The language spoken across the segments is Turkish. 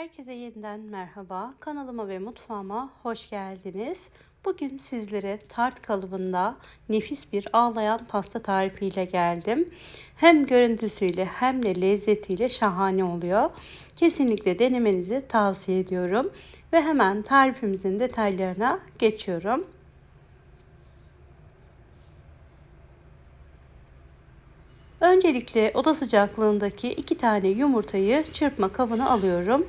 Herkese yeniden merhaba. Kanalıma ve mutfağıma hoş geldiniz. Bugün sizlere tart kalıbında nefis bir ağlayan pasta tarifiyle geldim. Hem görüntüsüyle hem de lezzetiyle şahane oluyor. Kesinlikle denemenizi tavsiye ediyorum. Ve hemen tarifimizin detaylarına geçiyorum. Öncelikle oda sıcaklığındaki iki tane yumurtayı çırpma kabına alıyorum.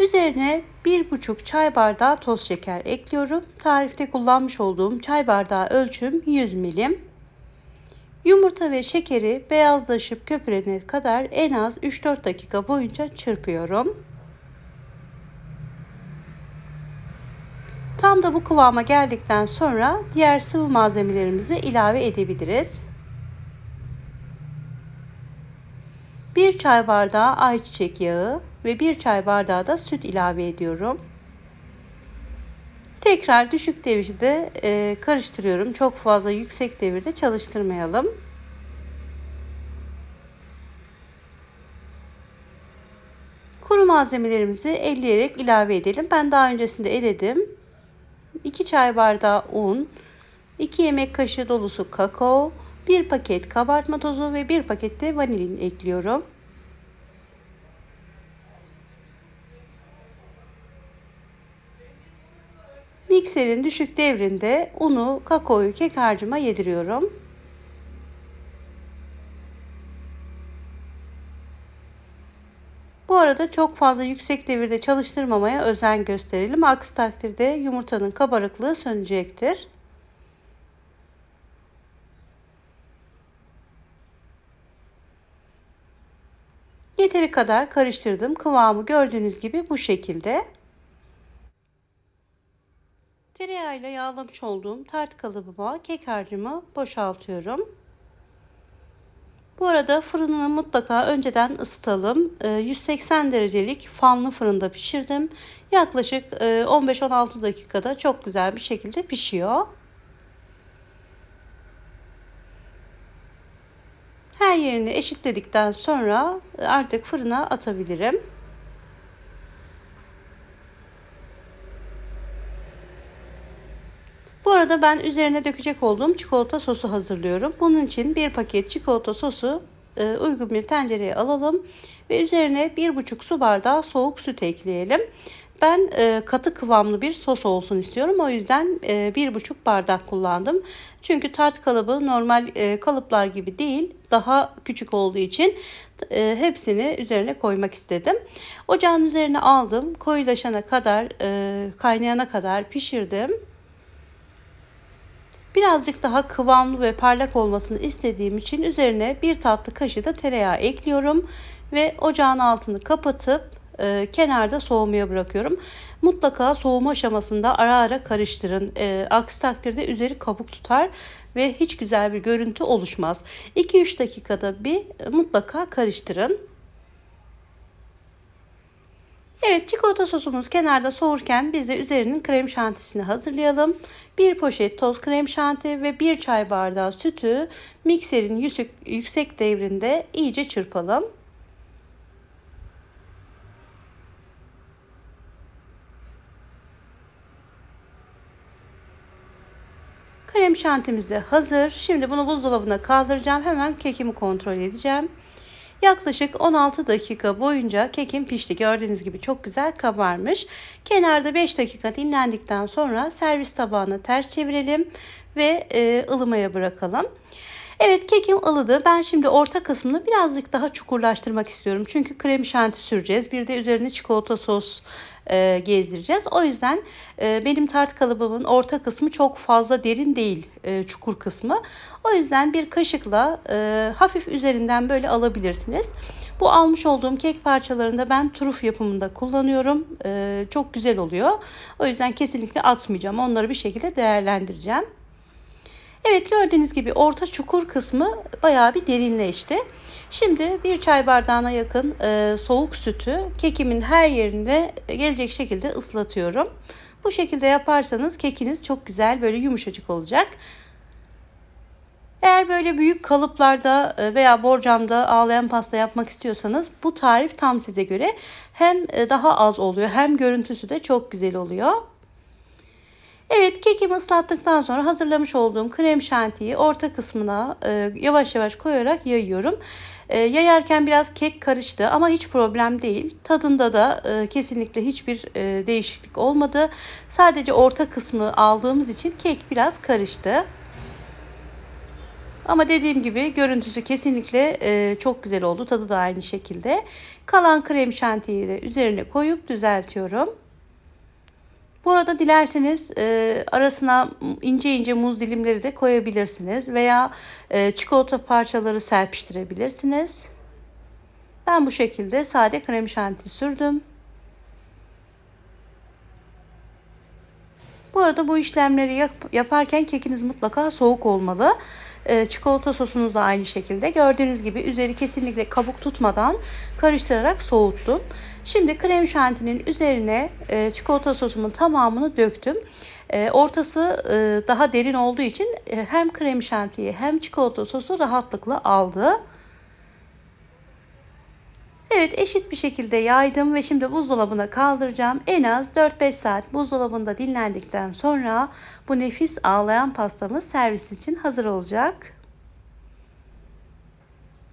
Üzerine 1,5 çay bardağı toz şeker ekliyorum. Tarifte kullanmış olduğum çay bardağı ölçüm 100 milim. Yumurta ve şekeri beyazlaşıp köpürene kadar en az 3-4 dakika boyunca çırpıyorum. Tam da bu kıvama geldikten sonra diğer sıvı malzemelerimizi ilave edebiliriz. 1 çay bardağı ayçiçek yağı ve 1 çay bardağı da süt ilave ediyorum. Tekrar düşük devirde e, karıştırıyorum. Çok fazla yüksek devirde çalıştırmayalım. Kuru malzemelerimizi elleyerek ilave edelim. Ben daha öncesinde eledim. 2 çay bardağı un, 2 yemek kaşığı dolusu kakao, 1 paket kabartma tozu ve 1 paket de vanilin ekliyorum. Mikserin düşük devrinde unu, kakaoyu kek harcıma yediriyorum. Bu arada çok fazla yüksek devirde çalıştırmamaya özen gösterelim. Aksi takdirde yumurtanın kabarıklığı sönecektir. Yeteri kadar karıştırdım. Kıvamı gördüğünüz gibi bu şekilde. Tereyağıyla yağlamış olduğum tart kalıbıma kek harcımı boşaltıyorum. Bu arada fırını mutlaka önceden ısıtalım. 180 derecelik fanlı fırında pişirdim. Yaklaşık 15-16 dakikada çok güzel bir şekilde pişiyor. Her yerini eşitledikten sonra artık fırına atabilirim. Bu arada ben üzerine dökecek olduğum çikolata sosu hazırlıyorum. Bunun için bir paket çikolata sosu e, uygun bir tencereye alalım ve üzerine bir buçuk su bardağı soğuk süt ekleyelim. Ben e, katı kıvamlı bir sos olsun istiyorum. O yüzden e, bir buçuk bardak kullandım. Çünkü tart kalıbı normal kalıplar gibi değil. Daha küçük olduğu için hepsini üzerine koymak istedim. Ocağın üzerine aldım. Koyulaşana kadar, kaynayana kadar pişirdim. Birazcık daha kıvamlı ve parlak olmasını istediğim için üzerine bir tatlı kaşığı da tereyağı ekliyorum ve ocağın altını kapatıp e, kenarda soğumaya bırakıyorum. Mutlaka soğuma aşamasında ara ara karıştırın. E, aksi takdirde üzeri kabuk tutar ve hiç güzel bir görüntü oluşmaz. 2-3 dakikada bir mutlaka karıştırın. Evet çikolata sosumuz kenarda soğurken biz de üzerinin krem şantisini hazırlayalım. Bir poşet toz krem şanti ve bir çay bardağı sütü mikserin yüksek, yüksek devrinde iyice çırpalım. Krem şantimiz de hazır. Şimdi bunu buzdolabına kaldıracağım. Hemen kekimi kontrol edeceğim. Yaklaşık 16 dakika boyunca kekim pişti. Gördüğünüz gibi çok güzel kabarmış. Kenarda 5 dakika dinlendikten sonra servis tabağına ters çevirelim ve e, ılımaya bırakalım. Evet kekim ılıdı. Ben şimdi orta kısmını birazcık daha çukurlaştırmak istiyorum. Çünkü krem şanti süreceğiz. Bir de üzerine çikolata sos e, gezdireceğiz. O yüzden e, benim tart kalıbımın orta kısmı çok fazla derin değil e, çukur kısmı. O yüzden bir kaşıkla e, hafif üzerinden böyle alabilirsiniz. Bu almış olduğum kek parçalarında ben turuf yapımında kullanıyorum. E, çok güzel oluyor. O yüzden kesinlikle atmayacağım. Onları bir şekilde değerlendireceğim. Evet gördüğünüz gibi orta çukur kısmı bayağı bir derinleşti. Şimdi bir çay bardağına yakın e, soğuk sütü kekimin her yerinde gelecek şekilde ıslatıyorum. Bu şekilde yaparsanız kekiniz çok güzel böyle yumuşacık olacak. Eğer böyle büyük kalıplarda e, veya borcamda ağlayan pasta yapmak istiyorsanız bu tarif tam size göre. Hem e, daha az oluyor hem görüntüsü de çok güzel oluyor. Evet kekimi ıslattıktan sonra hazırlamış olduğum krem şantiyi orta kısmına e, yavaş yavaş koyarak yayıyorum. E, yayarken biraz kek karıştı ama hiç problem değil. Tadında da e, kesinlikle hiçbir e, değişiklik olmadı. Sadece orta kısmı aldığımız için kek biraz karıştı. Ama dediğim gibi görüntüsü kesinlikle e, çok güzel oldu. Tadı da aynı şekilde. Kalan krem şantiyi de üzerine koyup düzeltiyorum. Bu arada dilerseniz e, arasına ince ince muz dilimleri de koyabilirsiniz veya e, çikolata parçaları serpiştirebilirsiniz. Ben bu şekilde sade krem şanti sürdüm. Bu arada bu işlemleri yap, yaparken kekiniz mutlaka soğuk olmalı. E, çikolata sosunuz da aynı şekilde. Gördüğünüz gibi üzeri kesinlikle kabuk tutmadan karıştırarak soğuttum. Şimdi krem şantinin üzerine e, çikolata sosumun tamamını döktüm. E, ortası e, daha derin olduğu için e, hem krem şantiyi hem çikolata sosu rahatlıkla aldı. Evet eşit bir şekilde yaydım ve şimdi buzdolabına kaldıracağım. En az 4-5 saat buzdolabında dinlendikten sonra bu nefis ağlayan pastamız servis için hazır olacak.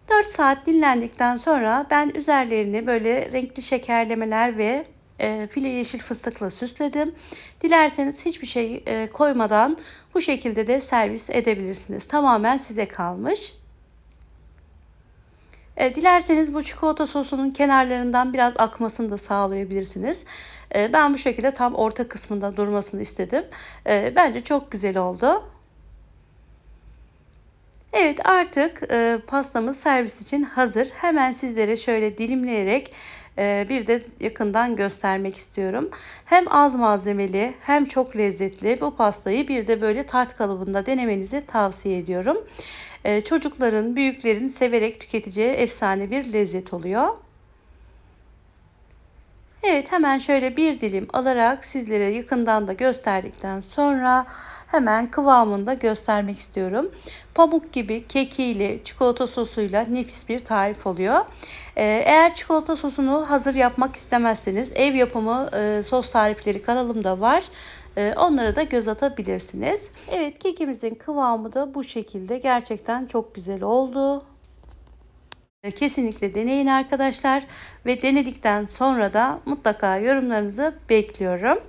4 saat dinlendikten sonra ben üzerlerini böyle renkli şekerlemeler ve e, file yeşil fıstıkla süsledim. Dilerseniz hiçbir şey e, koymadan bu şekilde de servis edebilirsiniz. Tamamen size kalmış. E, dilerseniz bu çikolata sosunun kenarlarından biraz akmasını da sağlayabilirsiniz. E, ben bu şekilde tam orta kısmında durmasını istedim. E, bence çok güzel oldu. Evet artık e, pastamız servis için hazır. Hemen sizlere şöyle dilimleyerek e, bir de yakından göstermek istiyorum. Hem az malzemeli hem çok lezzetli bu pastayı bir de böyle tart kalıbında denemenizi tavsiye ediyorum. E, çocukların, büyüklerin severek tüketeceği efsane bir lezzet oluyor. Evet hemen şöyle bir dilim alarak sizlere yakından da gösterdikten sonra hemen kıvamında göstermek istiyorum. Pamuk gibi kekiyle, çikolata sosuyla nefis bir tarif oluyor. Ee, eğer çikolata sosunu hazır yapmak istemezseniz ev yapımı e, sos tarifleri kanalımda var. E, onlara da göz atabilirsiniz. Evet kekimizin kıvamı da bu şekilde. Gerçekten çok güzel oldu. Kesinlikle deneyin arkadaşlar ve denedikten sonra da mutlaka yorumlarınızı bekliyorum.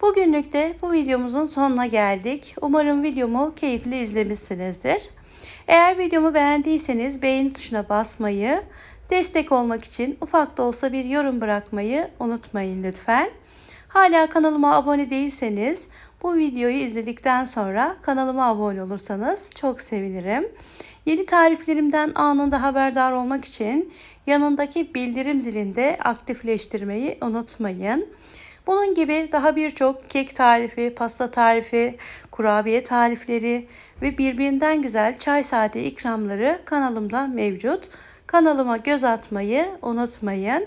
Bugünlük de bu videomuzun sonuna geldik. Umarım videomu keyifli izlemişsinizdir. Eğer videomu beğendiyseniz beğeni tuşuna basmayı, destek olmak için ufak da olsa bir yorum bırakmayı unutmayın lütfen. Hala kanalıma abone değilseniz bu videoyu izledikten sonra kanalıma abone olursanız çok sevinirim. Yeni tariflerimden anında haberdar olmak için yanındaki bildirim zilinde aktifleştirmeyi unutmayın. Bunun gibi daha birçok kek tarifi, pasta tarifi, kurabiye tarifleri ve birbirinden güzel çay saati ikramları kanalımda mevcut. Kanalıma göz atmayı unutmayın.